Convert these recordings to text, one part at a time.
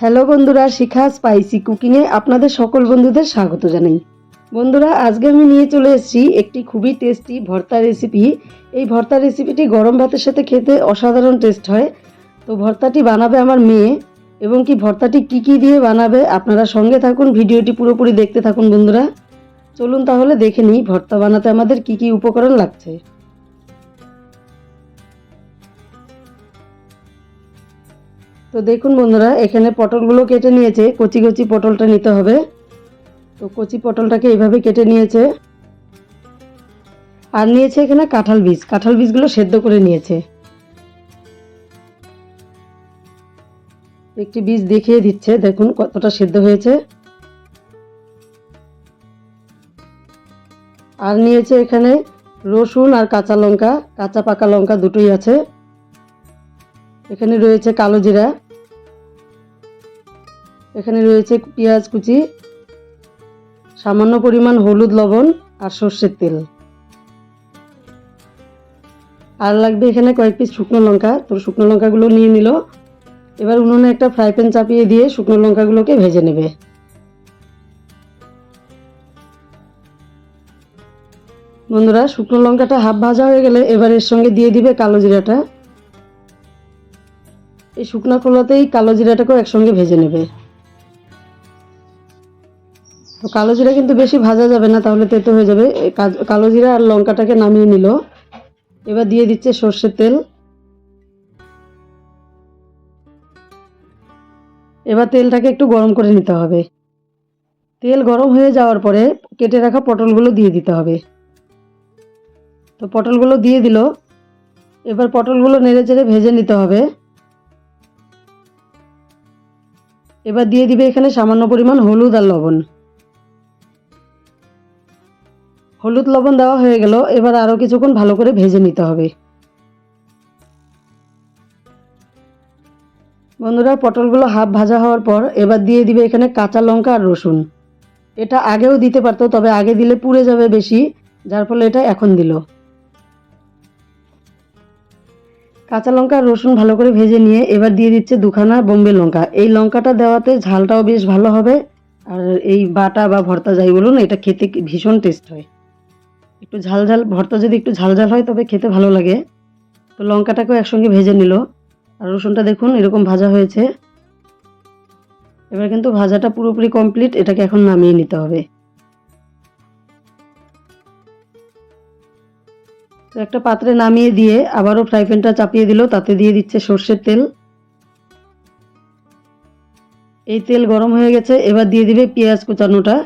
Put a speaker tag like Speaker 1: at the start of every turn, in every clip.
Speaker 1: Hello বন্ধুরা, শিখা spicy কুকিংয়ে আপনাদের সকল বন্ধুদের স্বাগত জানাই। বন্ধুরা, আজকে আমি নিয়ে চলে এসেছি একটি খুবই টেস্টি ভর্তা রেসিপি এই ভর্তা রেসিপিটি গরম ভাতের সাথে খেতে অসাধারণ টেস্ট হয়। তো ভর্তাটি বানাবে আমার মেয়ে এবং কি ভর্তাটি কি কি দিয়ে বানাবে আপনারা সঙ্গে থাকুন, ভিডিওটি পুরোপুরি দেখতে থাকুন বন্ধুরা। চলুন তাহলে দেখে নিই ভর্তা বানাতে আমাদের কি কি উপকরণ লাগছে। তো দেখুন বন্ধুরা, এখানে পটলগুলো কেটে নিয়েছে। কচি কচি পটলটা নিতে হবে। তো কচি পটলটাকে এইভাবে কেটে নিয়েছে। আর নিয়েছে এখানে কাঁঠাল বীজ। কাঁঠাল বীজগুলো সেদ্ধ করে নিয়েছে। একটি বীজ দেখিয়ে দিচ্ছে, দেখুন কতটা সেদ্ধ হয়েছে। আর নিয়েছে এখানে রসুন আর কাঁচা লঙ্কা। কাঁচা পাকা লঙ্কা দুটোই আছে। এখানে রয়েছে কালো জিরা। এখানে রয়েছে পেঁয়াজ কুচি, সামান্য পরিমাণ হলুদ লবণ আর সর্ষের তেল। আর লাগবে এখানে কয়েক পিস শুকনো লঙ্কা। তো শুকনো লঙ্কাগুলো নিয়ে নিল। এবার উনুনে একটা ফ্রাই প্যান চাপিয়ে দিয়ে শুকনো লঙ্কাগুলোকে ভেজে নেবে। বন্ধুরা, শুকনো লঙ্কাটা হাফ ভাজা হয়ে গেলে এবার এর সঙ্গে দিয়ে দিবে কালো জিরাটা। এই শুকনো খোলাতেই কালো জিরাটাকেও একসঙ্গে ভেজে নেবে। তো কালো জিরা কিন্তু বেশি ভাজা যাবে না, তাহলে তেতো হয়ে যাবে। কালো জিরা আর লঙ্কাটাকে নামিয়ে নিল। এবার দিয়ে দিচ্ছে সর্ষের তেল। এবার তেলটাকে একটু গরম করে নিতে হবে। তেল গরম হয়ে যাওয়ার পরে কেটে রাখা পটলগুলো দিয়ে দিতে হবে। তো পটলগুলো দিয়ে দিল। এবার পটলগুলো নেড়ে চেড়ে ভেজে নিতে হবে। এবার দিয়ে দিবে এখানে সামান্য পরিমাণ হলুদ আর লবণ। হলুদ লবণ দেওয়া হয়ে গেল, এবার আরও কিছুক্ষণ ভালো করে ভেজে নিতে হবে। বন্ধুরা, পটলগুলো হাফ ভাজা হওয়ার পর এবার দিয়ে দিবে এখানে কাঁচা লঙ্কা আর রসুন। এটা আগেও দিতে পারতো, তবে আগে দিলে পুড়ে যাবে বেশি, যার ফলে এটা এখন দিল। কাঁচা লঙ্কা রসুন ভালো করে ভেজে নিয়ে এবার দিয়ে দিচ্ছে দুখানা বোম্বে লঙ্কা। এই লঙ্কাটা দেওয়াতে ঝালটাও বেশ ভালো হবে। আর এই বাটা বা ভর্তা যাই বলুন, এটা খেতে ভীষণ টেস্ট হয়। একটু ঝাল ঝাল, ভর্তা যদি একটু ঝাল ঝাল হয়, তবে খেতে ভালো লাগে। তো লঙ্কাটাকেও একসঙ্গে ভেজে নিল। আর রসুনটা দেখুন, এরকম ভাজা হয়েছে। এবার কিন্তু ভাজাটা পুরোপুরি কমপ্লিট এটাকে এখন নামিয়ে নিতে হবে। তো একটা পাত্রে নামিয়ে দিয়ে আবারও ফ্রাই প্যানটা চাপিয়ে দিল, তাতে দিয়ে দিচ্ছে সর্ষের তেল। এই তেল গরম হয়ে গেছে, এবার দিয়ে দিবে পেঁয়াজ কুচানোটা।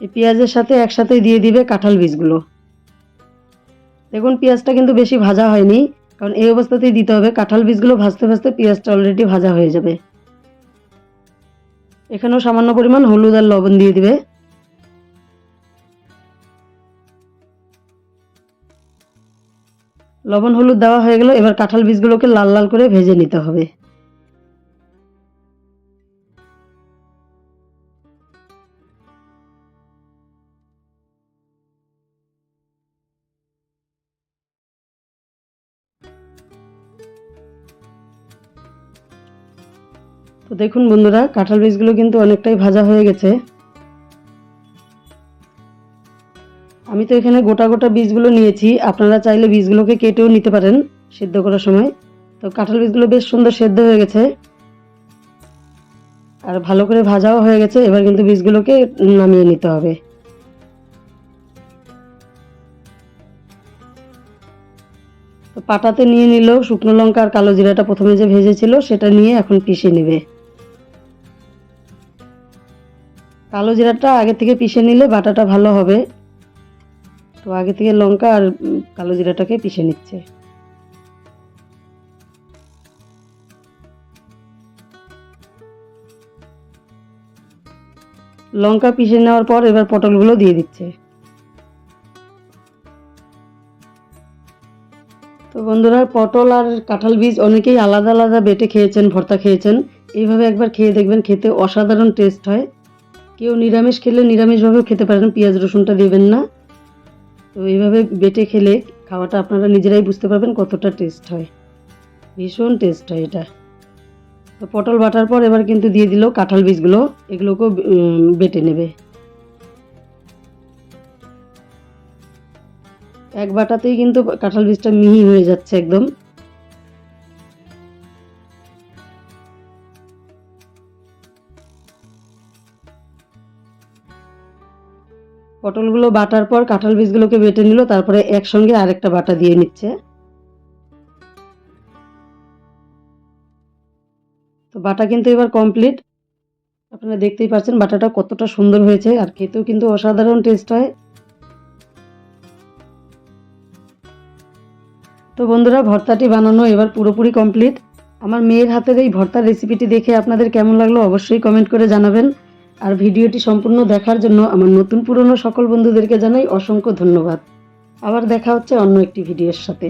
Speaker 1: এই পেঁয়াজের সাথে একসাথে দিয়ে দিবে কাঁঠাল বীজগুলো। দেখুন, পেঁয়াজটা কিন্তু বেশি ভাজা হয়নি, কারণ এই অবস্থাতেই দিতে হবে। কাঁঠাল বীজগুলো ভাজতে ভাজতে পেঁয়াজটা অলরেডি ভাজা হয়ে যাবে। এখানেও সামান্য পরিমাণ হলুদ আর লবণ দিয়ে দিবে। লবণ হলুদ দেওয়া হয়ে গেল, এবার কাঁঠাল বীজগুলোকে লাল লাল করে ভেজে নিতে হবে। তো দেখুন বন্ধুরা, কাঁঠাল বীজগুলো কিন্তু অনেকটাই ভাজা হয়ে গেছে। আমি তো এখানে গোটা গোটা বীজগুলো নিয়েছি। আপনারা চাইলে বীজগুলোকে কেটেও নিতে পারেন সিদ্ধ করার সময়। তো কাঁঠাল বীজগুলো বেশ সুন্দর সেদ্ধ হয়ে গেছে। আর ভালো করে ভাজাও হয়ে গেছে। এবার কিন্তু বীজগুলোকে নামিয়ে নিতে হবে। তো পাটাতে নিয়ে নিল শুকনো লঙ্কা আর কালো জিরাটা প্রথমে যে ভেজেছিল, সেটা নিয়ে এখন পিষে নেবে। কালো জিরাটা আগে থেকে পিষে নিলে বাটাটা ভালো হবে। তো আগে থেকে লঙ্কা আর কালো জিরাটাকে পিষে নিচ্ছে। লঙ্কা পিষে নেওয়ার পর এবার পটলগুলো দিয়ে দিচ্ছে। তো বন্ধুরা, পটল আর কাঁঠাল বীজ অনেকেই আলাদা আলাদা বেটে খেয়েছেন, ভর্তা খেয়েছেন। এইভাবে একবার খেয়ে দেখবেন, খেতে অসাধারণ টেস্ট হয়। কেউ নিরামিষ খেলে নিরামিষভাবেও খেতে পারেন, পেঁয়াজ রসুনটা দেবেন না। তো এইভাবে বেটে খেলে খাওয়াটা আপনারা নিজেরাই বুঝতে পারবেন কতটা টেস্ট হয়। ভীষণ টেস্ট হয় এটা। তো পটল বাটার পর এবার কিন্তু দিয়ে দিল কাঁঠাল বীজগুলো, এগুলোকেও বেটে নেবে। এক বাটাতেই কিন্তু কাঁঠাল বীজটা মিহি হয়ে যাচ্ছে একদম। পটলগুলো বাটার পর কাঁঠাল বীজগুলোকে বেটে নিল, তারপরে একসঙ্গে আরেকটা বাটা দিয়ে নিচ্ছে। তো বাটা কিন্তু এবার কমপ্লিট আপনারা দেখতেই পাচ্ছেন বাটাটা কতটা সুন্দর হয়েছে, আর খেতেও কিন্তু অসাধারণ টেস্ট হয়। তো বন্ধুরা, ভর্তাটি বানানো এবার পুরোপুরি কমপ্লিট আমার মেয়ের হাতের এই ভর্তার রেসিপিটি দেখে আপনাদের কেমন লাগল অবশ্যই কমেন্ট করে জানাবেন। আর ভিডিওটি সম্পূর্ণ দেখার জন্য আমার নতুন পুরনো সকল বন্ধুদেরকে জানাই অসংখ্য ধন্যবাদ। আবার দেখা হচ্ছে অন্য একটি ভিডিওর সাথে।